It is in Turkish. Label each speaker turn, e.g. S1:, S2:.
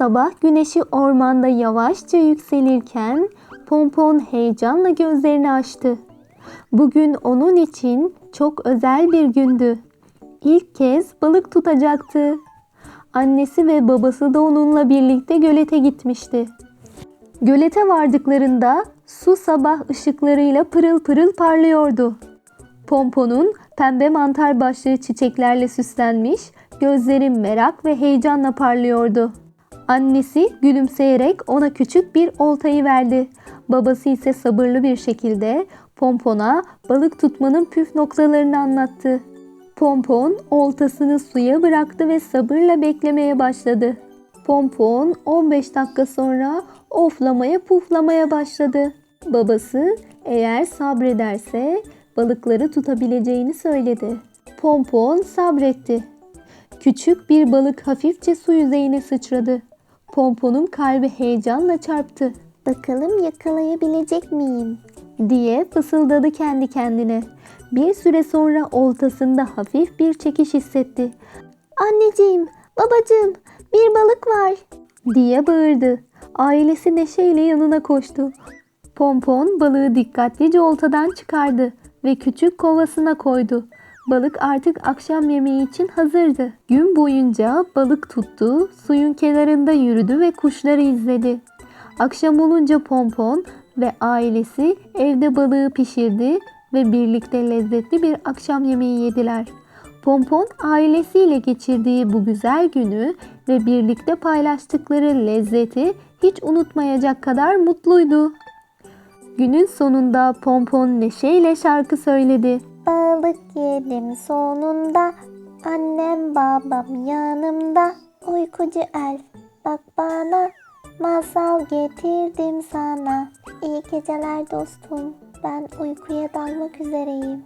S1: sabah güneşi ormanda yavaşça yükselirken Pompon heyecanla gözlerini açtı. Bugün onun için çok özel bir gündü. İlk kez balık tutacaktı. Annesi ve babası da onunla birlikte gölete gitmişti. Gölete vardıklarında su sabah ışıklarıyla pırıl pırıl parlıyordu. Pompon'un pembe mantar başlığı çiçeklerle süslenmiş, gözleri merak ve heyecanla parlıyordu. Annesi gülümseyerek ona küçük bir oltayı verdi. Babası ise sabırlı bir şekilde Pompon'a balık tutmanın püf noktalarını anlattı. Pompon oltasını suya bıraktı ve sabırla beklemeye başladı. Pompon 15 dakika sonra oflamaya puflamaya başladı. Babası eğer sabrederse balıkları tutabileceğini söyledi. Pompon sabretti. Küçük bir balık hafifçe su yüzeyine sıçradı. Pompon'un kalbi heyecanla çarptı.
S2: Bakalım yakalayabilecek miyim?
S1: diye fısıldadı kendi kendine. Bir süre sonra oltasında hafif bir çekiş hissetti.
S2: Anneciğim, babacığım, bir balık var.
S1: diye bağırdı. Ailesi neşeyle yanına koştu. Pompon balığı dikkatlice oltadan çıkardı ve küçük kovasına koydu. Balık artık akşam yemeği için hazırdı. Gün boyunca balık tuttu, suyun kenarında yürüdü ve kuşları izledi. Akşam olunca Pompon ve ailesi evde balığı pişirdi ve birlikte lezzetli bir akşam yemeği yediler. Pompon ailesiyle geçirdiği bu güzel günü ve birlikte paylaştıkları lezzeti hiç unutmayacak kadar mutluydu. Günün sonunda Pompon neşeyle şarkı söyledi.
S2: Balık yedim sonunda. Annem babam yanımda. Uykucu elf bak bana. Masal getirdim sana. İyi geceler dostum. Ben uykuya dalmak üzereyim.